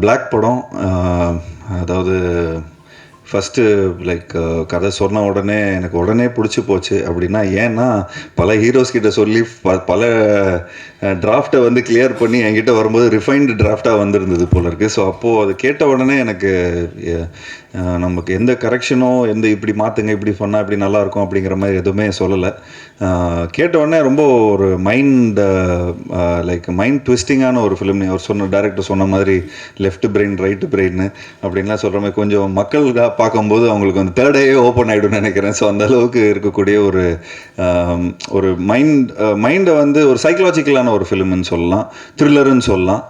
Black படம் அதாவது first like uh, கதை சொன்ன உடனே எனக்கு உடனே பிடிச்சி போச்சு. அப்படின்னா ஏன்னா பல ஹீரோஸ் கிட்ட சொல்லி ப பல டிராஃப்டை வந்து கிளியர் பண்ணி என்கிட்ட வரும்போது ரிஃபைன்டு டிராஃப்டாக வந்திருந்தது போல இருக்குது ஸோ அப்போது அது கேட்ட உடனே எனக்கு நமக்கு எந்த கரெக்ஷனோ எந்த இப்படி மாற்றுங்க இப்படி சொன்னால் இப்படி நல்லாயிருக்கும் அப்படிங்கிற மாதிரி எதுவுமே சொல்லலை. கேட்ட உடனே ரொம்ப ஒரு மைண்ட் லைக் மைண்ட் ட்விஸ்டிங்கான ஒரு ஃபிலிம் அவர் சொன்ன டேரக்டர் சொன்ன மாதிரி லெஃப்ட் பிரெயின் ரைட்டு பிரெயின் அப்படின்லாம் சொல்கிற மாதிரி கொஞ்சம் மக்கள் பார்க்கும்போது அவங்களுக்கு வந்து தேர்ட் ஐயே ஓப்பன் ஆகிடும்னு நினைக்கிறேன். ஸோ அந்த அளவுக்கு இருக்கக்கூடிய ஒரு ஒரு மைண்ட் மைண்டை வந்து ஒரு சைக்கலாஜிக்கலான ஒரு ஃபிலிம்னு சொல்லலாம் த்ரில்லருன்னு சொல்லலாம்.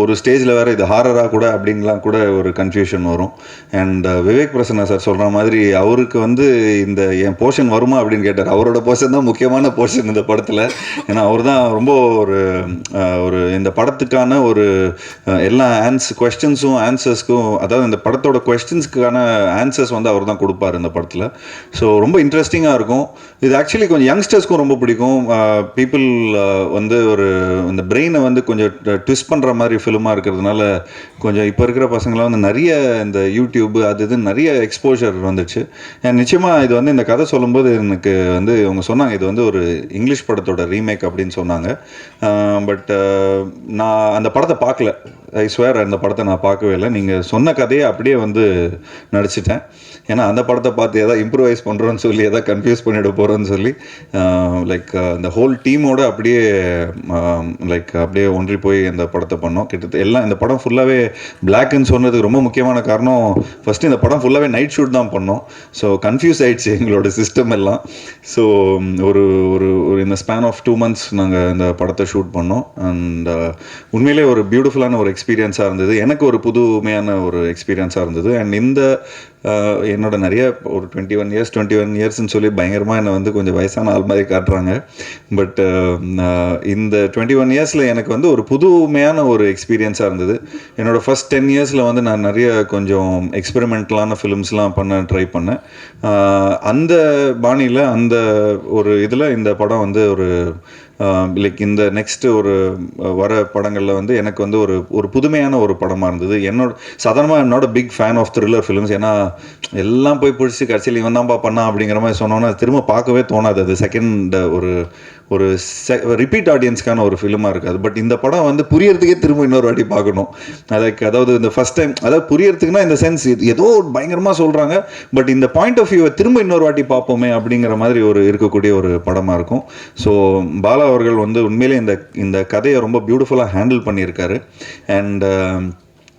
ஒரு ஸ்டேஜில் வேறு இது ஹாரராக கூட அப்படின்லாம் கூட ஒரு கன்ஃபியூஷன் வரும். அண்ட் விவேக் பிரசன்னா சார் சொல்கிற மாதிரி அவருக்கு வந்து இந்த என் போர்ஷன் வருமா அப்படின்னு கேட்டார். அவரோட போர்ஷன் தான் முக்கியமான போர்ஷன் இந்த படத்தில். ஏன்னா அவர் தான் ரொம்ப ஒரு ஒரு இந்த படத்துக்கான ஒரு எல்லா ஆன்ஸ் கொஸ்டின்ஸும் ஆன்சர்ஸ்க்கும் அதாவது இந்த படத்தோட கொஸ்டின்ஸ்க்கான ஆன்சர்ஸ் வந்து அவர் தான் கொடுப்பார் இந்த படத்தில். ஸோ ரொம்ப இன்ட்ரெஸ்டிங்காக இருக்கும். இது ஆக்சுவலி கொஞ்சம் யங்ஸ்டர்ஸ்க்கும் ரொம்ப பிடிக்கும். பீப்புள் வந்து ஒரு இந்த பிரெயினை வந்து கொஞ்சம் கொஞ்சம் ட்விஸ்ட் பண்ணுற மாதிரி ஃபிலிமாக இருக்கிறதுனால கொஞ்சம் இப்போ இருக்கிற பசங்களாம் வந்து நிறைய இந்த யூடியூப் அது இது நிறைய எக்ஸ்போஷர் வந்துச்சு. நிச்சயமாக இது வந்து இந்த கதை சொல்லும்போது எனக்கு வந்து அவங்க சொன்னாங்க இது வந்து ஒரு இங்கிலீஷ் படத்தோட ரீமேக் அப்படின்னு சொன்னாங்க. பட் நான் அந்த படத்தை பார்க்கல. ஐ ஸ்வேர் அந்த படத்தை நான் பார்க்கவே இல்லை. நீங்கள் சொன்ன கதையை அப்படியே வந்து நடிச்சிட்டேன். ஏன்னா அந்த படத்தை பார்த்து எதாவது இம்ப்ரூவைஸ் பண்ணுறோன்னு சொல்லி எதாவது கன்ஃபியூஸ் பண்ணிட போகிறோன்னு சொல்லி லைக் அந்த ஹோல் டீமோட அப்படியே லைக் அப்படியே ஒன்றி போய் இந்த படத்தை பண்ணோம். கிட்டத்தட்ட எல்லாம் இந்த படம் ஃபுல்லாகவே பிளாக்னு சொன்னதுக்கு ரொம்ப முக்கியமான காரணம் ஃபஸ்ட்டு இந்த படம் ஃபுல்லாகவே நைட் ஷூட் தான் பண்ணோம். ஸோ கன்ஃபியூஸ் ஆகிடுச்சு எங்களோட சிஸ்டம் எல்லாம். ஸோ ஒரு ஒரு ஒரு இந்த ஸ்பேன் ஆஃப் டூ மந்த்ஸ் நாங்கள் இந்த படத்தை ஷூட் பண்ணோம். அண்ட் உண்மையிலே ஒரு பியூட்டிஃபுல்லான ஒரு எக்ஸ் எக்ஸ்பீரியன்ஸாக இருந்தது. எனக்கு ஒரு புதுமையான ஒரு எக்ஸ்பீரியன்ஸாக இருந்தது. அண்ட் இந்த என்னோட நிறைய ஒரு twenty one years twenty one இயர்ஸ்னு சொல்லி பயங்கரமாக என்னை வந்து கொஞ்சம் வயசான ஆள் மாதிரி காட்டுறாங்க. பட் இந்த டுவெண்ட்டி ஒன் இயர்ஸில் எனக்கு வந்து ஒரு புதுமையான ஒரு எக்ஸ்பீரியன்ஸாக இருந்தது. என்னோட ஃபர்ஸ்ட் டென் இயர்ஸில் வந்து நான் நிறைய கொஞ்சம் எக்ஸ்பெரிமெண்டலான ஃபிலிம்ஸ்லாம் பண்ண ட்ரை பண்ணேன். அந்த பாணியில் அந்த ஒரு இதில் இந்த படம் வந்து ஒரு Um, லைக் இந்த நெக்ஸ்ட் ஒரு uh, வர படங்களில் வந்து எனக்கு வந்து ஒரு ஒரு புதுமையான ஒரு படமாக இருந்தது. என்னோட சாதாரணமாக என்னோட big fan of thriller films ஏன்னா எல்லாம் போய் பிடிச்சி கடைசியில் இவன் தான்ப்பா பண்ணா அப்படிங்கிற மாதிரி சொன்னோன்னா திரும்ப பார்க்கவே தோணாது. அது செகண்ட் ஒரு ஒரு ரிப்பீட் ஆடியன்ஸ்க்கான ஒரு ஃபிலிமாக இருக்காது. பட் இந்த படம் வந்து புரியறதுக்கே திரும்ப இன்னொரு வாட்டி பார்க்கணும். அதுக்கு அதாவது இந்த ஃபஸ்ட் டைம் அதாவது புரியறதுக்குன்னா இந்த சென்ஸ் ஏதோ பயங்கரமாக சொல்கிறாங்க பட் இந்த பாயிண்ட் ஆஃப் வியூவை திரும்ப இன்னொரு வாட்டி பார்ப்போமே அப்படிங்கிற மாதிரி ஒரு இருக்கக்கூடிய ஒரு படமாக இருக்கும். ஸோ பாலா அவர்கள் வந்து உண்மையிலே இந்த இந்த கதையை ரொம்ப பியூட்டிஃபுல்லாக ஹேண்டில் பண்ணியிருக்காரு. அண்ட்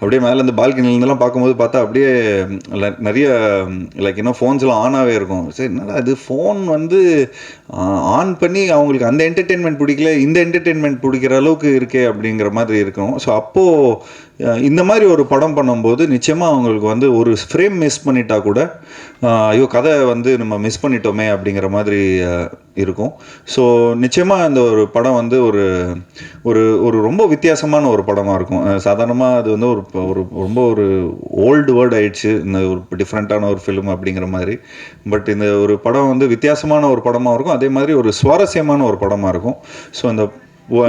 அப்படியே மேலே இந்த பால்கனிலேருந்துலாம் பார்க்கும்போது பார்த்தா அப்படியே நிறைய லைக் இன்னும் ஃபோன்ஸ்லாம் ஆனாகவே இருக்கும். சரி என்னடா அது ஃபோன் வந்து ஆன் பண்ணி அவங்களுக்கு அந்த என்டர்டெயின்மெண்ட் பிடிக்கல இந்த என்டர்டெயின்மெண்ட் பிடிக்கிற அளவுக்கு இருக்கே அப்படிங்கிற மாதிரி இருக்கும். ஸோ அப்போது இந்த மாதிரி ஒரு படம் பண்ணும்போது நிச்சயமாக அவங்களுக்கு வந்து ஒரு ஃப்ரேம் மிஸ் பண்ணிட்டா கூட ஐயோ கதை வந்து நம்ம மிஸ் பண்ணிட்டோமே அப்படிங்கிற மாதிரி இருக்கும். ஸோ நிச்சயமாக இந்த ஒரு படம் வந்து ஒரு ஒரு ஒரு ரொம்ப வித்தியாசமான ஒரு படமாக இருக்கும். சாதாரணமாக அது வந்து ஒரு ஒரு ரொம்ப ஒரு ஓல்டு வேர்ட் ஆயிடுச்சு இந்த ஒரு டிஃப்ரெண்ட்டான ஒரு ஃபிலிம் அப்படிங்கிற மாதிரி. பட் இந்த ஒரு படம் வந்து வித்தியாசமான ஒரு படமாக இருக்கும். அதே மாதிரி ஒரு சுவாரஸ்யமான ஒரு படமாக இருக்கும். ஸோ இந்த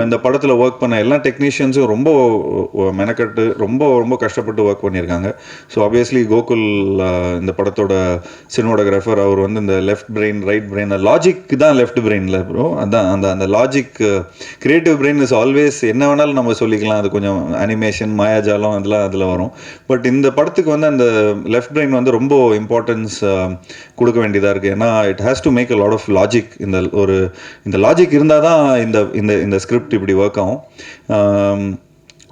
இந்த படத்தில் ஒர்க் பண்ண எல்லா டெக்னீஷியன்ஸும் ரொம்ப மெனக்கட்டு ரொம்ப ரொம்ப கஷ்டப்பட்டு ஒர்க் பண்ணியிருக்காங்க. ஸோ ஆப்வியஸ்லி கோகுல் இந்த படத்தோட சினிமோடகிராஃபர் அவர் வந்து இந்த left brain right brain logic தான் லெஃப்ட் பிரெயினில் ப்ரோ அதான் அந்த அந்த logic creative brain is always என்ன வேணாலும் நம்ம சொல்லிக்கலாம். அது கொஞ்சம் அனிமேஷன் மாயாஜாலம் அதெல்லாம் அதில் வரும். பட் இந்த படத்துக்கு வந்து அந்த லெஃப்ட் பிரெயின் வந்து ரொம்ப இம்பார்ட்டன்ஸ் கொடுக்க வேண்டியதாக இருக்குது ஏன்னா it has to make a lot of logic இந்த ஒரு இந்த லாஜிக் இருந்தால் தான் இந்த இந்த இந்த ஸ்கிரிப்ட் இப்படி ஒர்க் ஆகும்.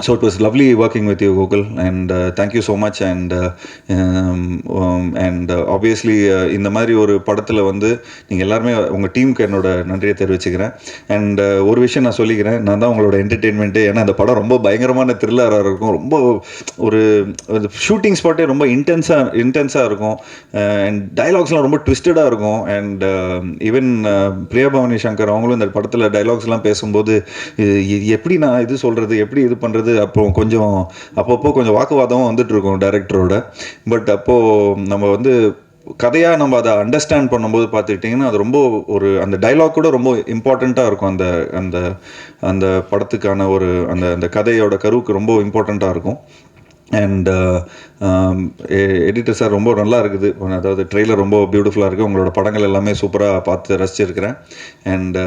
So it was lovely working with you google and uh, so much so much. Obviously uh, um, um, uh, uh, இந்த மாதிரி ஒரு படத்தில் வந்து நீங்கள் எல்லாருமே உங்கள் டீமுக்கு என்னோட நன்றியை தெரிவிச்சுக்கிறேன். அண்ட் uh, ஒரு விஷயம் நான் சொல்லிக்கிறேன். நான் தான் உங்களோட என்டர்டெயின்மெண்ட்டு ஏன்னா அந்த படம் ரொம்ப பயங்கரமான த்ரில்லராக இருக்கும். ரொம்ப ஒரு ஷூட்டிங் ஸ்பாட்டே ரொம்ப இன்டென்ஸாக இன்டென்ஸாக இருக்கும். அண்ட் டைலாக்ஸ்லாம் ரொம்ப ட்விஸ்டடாக இருக்கும். அண்ட் ஈவன் பிரியா பவானி சங்கர் அவங்களும் இந்த படத்தில் டைலாக்ஸ்லாம் பேசும்போது எப்படி நான் இது சொல்கிறது எப்படி இது பண்ணுறது அப்போ கொஞ்சம் அப்பப்போ கொஞ்சம் வாக்குவாதமும் வந்துட்டு இருக்கும் டைரக்டரோட பட் அப்போது நம்ம வந்து கதையாக நம்ம அதை அண்டர்ஸ்டாண்ட் பண்ணும்போது பார்த்துக்கிட்டிங்கன்னா அது ரொம்ப ஒரு அந்த டைலாக் கூட ரொம்ப இம்பார்ட்டண்ட்டாக இருக்கும். அந்த அந்த அந்த படத்துக்கான ஒரு அந்த அந்த கதையோட கருவுக்கு ரொம்ப இம்பார்ட்டண்ட்டாக இருக்கும். And editor uh, um, e, sir ரொம்ப நல்லா இருக்குது. அதாவது ட்ரெய்லர் ரொம்ப பியூட்டிஃபுல்லாக இருக்குது உங்களோட படங்கள் எல்லாமே சூப்பராக பார்த்து ரசிச்சிருக்கிறேன். அண்ட்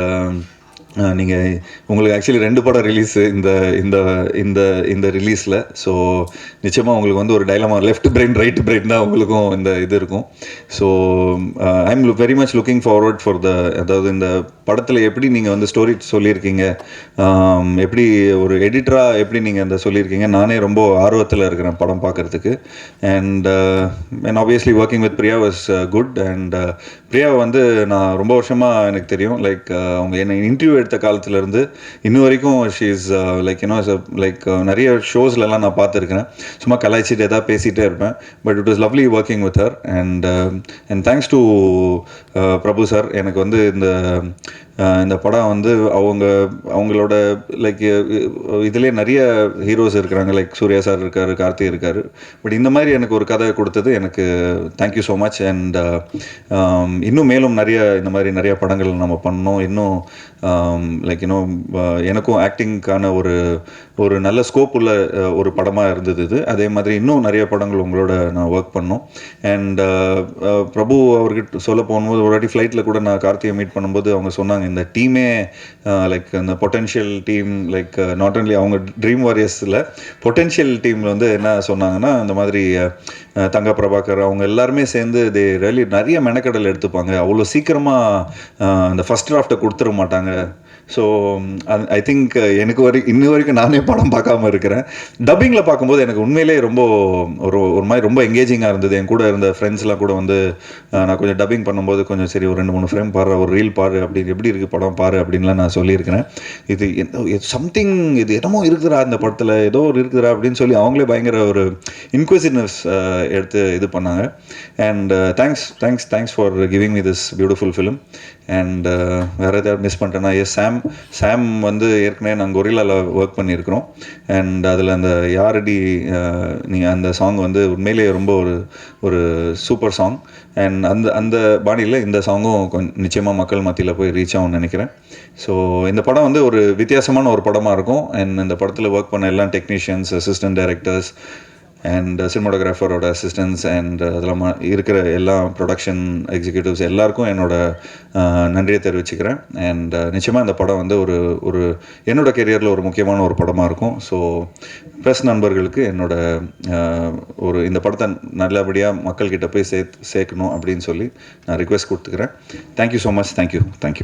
நீங்கள் உங்களுக்கு ஆக்சுவலி ரெண்டு படம் ரிலீஸு இந்த இந்த இந்த இந்த ரிலீஸில் ஸோ நிச்சயமாக உங்களுக்கு வந்து ஒரு dilemma left brain right brain தான் உங்களுக்கும் இந்த இது இருக்கும். So I'm very much looking forward for the அதாவது இந்த படத்தில் எப்படி நீங்கள் வந்து ஸ்டோரி சொல்லியிருக்கீங்க எப்படி ஒரு எடிட்டராக எப்படி நீங்கள் அந்த சொல்லியிருக்கீங்க நானே ரொம்ப ஆர்வத்தில் இருக்கிறேன் படம் பார்க்குறதுக்கு. And and obviously working with Priya was good and பிரியாவை வந்து நான் ரொம்ப வருஷமாக எனக்கு தெரியும். லைக் அவங்க என்னை இன்டர்வியூ எடுத்த காலத்துலேருந்து இன்னும் வரைக்கும் she is like you know like நிறைய ஷோஸ்லலாம் நான் பார்த்துருக்கிறேன். சும்மா கலாய்ச்சிட்டு எதாவது பேசிகிட்டே இருப்பேன். But it was lovely working with her and and thanks to Prabhu sir எனக்கு வந்து இந்த uh, இந்த படம் வந்து அவங்க அவங்களோட லைக் uh, uh, இதுலேயே நிறைய ஹீரோஸ் இருக்கிறாங்க. லைக் சூர்யா சார் இருக்கார் கார்த்தி இருக்கார். பட் இந்த மாதிரி எனக்கு ஒரு கதை கொடுத்தது எனக்கு தேங்க்யூ ஸோ மச் அண்ட் இன்னும் மேலும் நிறைய இந்த மாதிரி நிறைய படங்கள் நம்ம பண்ணோம். இன்னும் um, Um, like you know uh, எனக்கும் ஆக்டிங்க்கான ஒரு ஒரு நல்ல ஸ்கோப் உள்ள uh, ஒரு படமாக இருந்தது இது. அதே மாதிரி இன்னும் நிறைய படங்கள் உங்களோட நான் ஒர்க் பண்ணோம். அண்ட் uh, பிரபு அவர்கிட்ட சொல்ல போகும்போது ஒரு வாட்டி ஃப்ளைட்டில் கூட நான் கார்த்தியை மீட் பண்ணும்போது அவங்க சொன்னாங்க இந்த டீமே லைக் இந்த potential team like not only அவங்க ட்ரீம் வாரியர்ஸில் பொட்டென்ஷியல் டீமில் வந்து என்ன சொன்னாங்கன்னா இந்த மாதிரி தங்க பிரபாகர் அவங்க எல்லாருமே சேர்ந்து தே ரெலி நிறைய மெனக்கடல் எடுத்துப்பாங்க. அவ்வளோ சீக்கிரமாக அந்த ஃபஸ்ட் டிராஃப்டை கொடுத்துட மாட்டாங்க. ஸோ ஐ திங்க் எனக்கு வரை இன்னி வரைக்கும் நானே படம் பார்க்காம இருக்கிறேன். டப்பிங்கில் பார்க்கும்போது எனக்கு உண்மையிலே ரொம்ப ஒரு ஒரு மாதிரி ரொம்ப எங்கேஜிங்காக இருந்தது. என் கூட இருந்த ஃப்ரெண்ட்ஸ்லாம் கூட வந்து நான் கொஞ்சம் டப்பிங் பண்ணும்போது கொஞ்சம் சரி ஒரு ரெண்டு மூணு ஃப்ரேம் பாரு ஒரு ரீல் பாரு அப்படி எப்படி இருக்குது படம் பாரு அப்படின்லாம் நான் சொல்லியிருக்கிறேன். இது சம்திங் இது என்னமோ இருக்குதுரா இந்த படத்தில் ஏதோ ஒரு இருக்குதுரா அப்படின்னு சொல்லி அவங்களே பயங்கர ஒரு இன்குவசிவ்னஸ் எடுத்து இது பண்ணாங்க. And thanks thanks thanks for giving me this beautiful film and வேறு ஏதாவது மிஸ் பண்ணிட்டேன்னா எஸ் சாம் சாம் வந்து ஏற்கனவே நாங்கள் கொரில்லாவில் ஒர்க் பண்ணியிருக்கிறோம். அண்ட் அதில் அந்த யாரடி நீங்கள் அந்த சாங் வந்து உண்மையிலேயே ரொம்ப ஒரு ஒரு சூப்பர் சாங் அண்ட் அந்த அந்த பாணியில் இந்த சாங்கும் கொஞ்சம் நிச்சயமாக மக்கள் மத்தியில் போய் ரீச் ஆகும்னு நினைக்கிறேன். ஸோ இந்த படம் வந்து ஒரு வித்தியாசமான ஒரு படமாக இருக்கும். அண்ட் இந்த படத்தில் ஒர்க் பண்ண எல்லா டெக்னீஷியன்ஸ் அசிஸ்டன்ட் டைரக்டர்ஸ் அண்ட் சினிமாட்டோகிராஃபரோட அசிஸ்டன்ஸ் அண்ட் அதெல்லாம் இருக்கிற எல்லா ப்ரொடக்ஷன் எக்ஸிக்யூட்டிவ்ஸ் எல்லாருக்கும் என்னோட uh, நன்றியை தெரிவிச்சுக்கிறேன். அண்ட் uh, நிச்சயமாக இந்த படம் வந்து ஒரு ஒரு என்னோட கெரியரில் ஒரு முக்கியமான ஒரு படமாக இருக்கும். ஸோ ப்ரெஸ் நண்பர்களுக்கு என்னோட uh, ஒரு இந்த படத்தை நல்லபடியாக மக்கள்கிட்ட போய் சேர்த்து சேர்க்கணும் அப்படின்னு சொல்லி நான் ரிக்வெஸ்ட் கொடுத்துக்கிறேன். Thank you so much thank you thank you